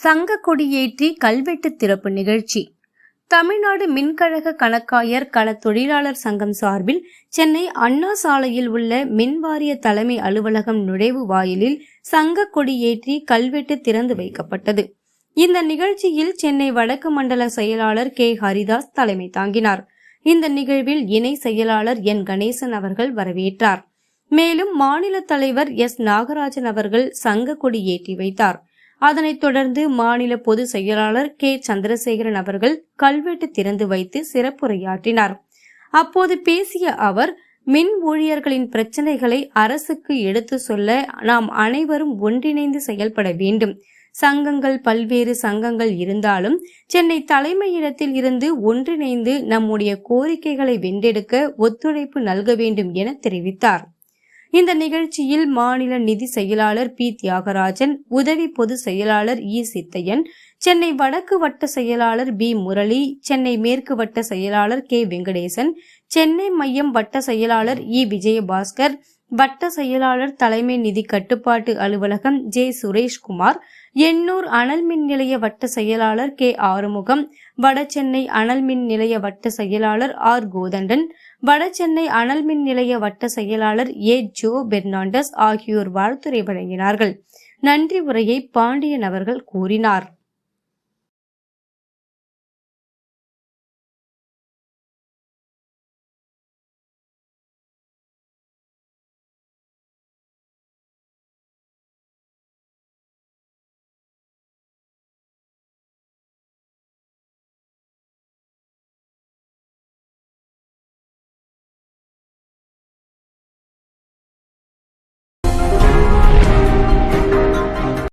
சங்க கொடியேற்றி கல்வெட்டு திறப்பு நிகழ்ச்சி. தமிழ்நாடு மின்கழக கணக்காயர் கள தொழிலாளர் சங்கம் சார்பில் சென்னை அண்ணா சாலையில் உள்ள மின்வாரிய தலைமை அலுவலகம் நுழைவு வாயிலில் சங்க கொடியேற்றி கல்வெட்டு திறந்து வைக்கப்பட்டது. இந்த நிகழ்ச்சியில் சென்னை வடக்கு மண்டல செயலாளர் கே. ஹரிதாஸ் தலைமை தாங்கினார். இந்த நிகழ்வில் இணை செயலாளர் என். கணேசன் அவர்கள் வரவேற்றார். மேலும் மாநில தலைவர் எஸ். நாகராஜன் அவர்கள் சங்க கொடி ஏற்றி வைத்தார். அதனைத் தொடர்ந்து மாநில பொதுச் செயலாளர் கே. சந்திரசேகரன் அவர்கள் கல்வெட்டு திறந்து வைத்து சிறப்புரையாற்றினார். அப்போது பேசிய அவர் மின் ஊழியர்களின் பிரச்சனைகளை அரசுக்கு எடுத்து சொல்ல நாம் அனைவரும் ஒன்றிணைந்து செயல்பட வேண்டும். சங்கங்கள் பல்வேறு சங்கங்கள் இருந்தாலும் சென்னை தலைமையிடத்தில் இருந்து ஒன்றிணைந்து நம்முடைய கோரிக்கைகளை வென்றெடுக்க ஒத்துழைப்பு நல்க வேண்டும் என தெரிவித்தார். இந்த நிகழ்ச்சியில் மாநில நிதி செயலாளர் பி. தியாகராஜன் உதவி பொது செயலாளர் இ. சித்தையன் சென்னை வடக்கு வட்ட செயலாளர் பி. முரளி சென்னை மேற்கு வட்ட செயலாளர் கே. வெங்கடேசன் சென்னை மையம் வட்ட செயலாளர் இ. விஜயபாஸ்கர் வட்ட செயலாளர் தலைமை நிதி கட்டுப்பாட்டு அலுவலகம் ஜே. சுரேஷ்குமார் எண்ணூர் அனல் மின் நிலைய வட்ட செயலாளர் கே. ஆறுமுகம் வடசென்னை அனல் மின் நிலைய வட்ட செயலாளர் ஆர். கோதண்டன் வடசென்னை அனல் மின் நிலைய வட்ட செயலாளர் ஏ. ஜோ. பெர்னாண்டஸ் ஆகியோர் வாழ்த்துரை வழங்கினார்கள். நன்றி உரையை பாண்டியன் அவர்கள் கூறினார்.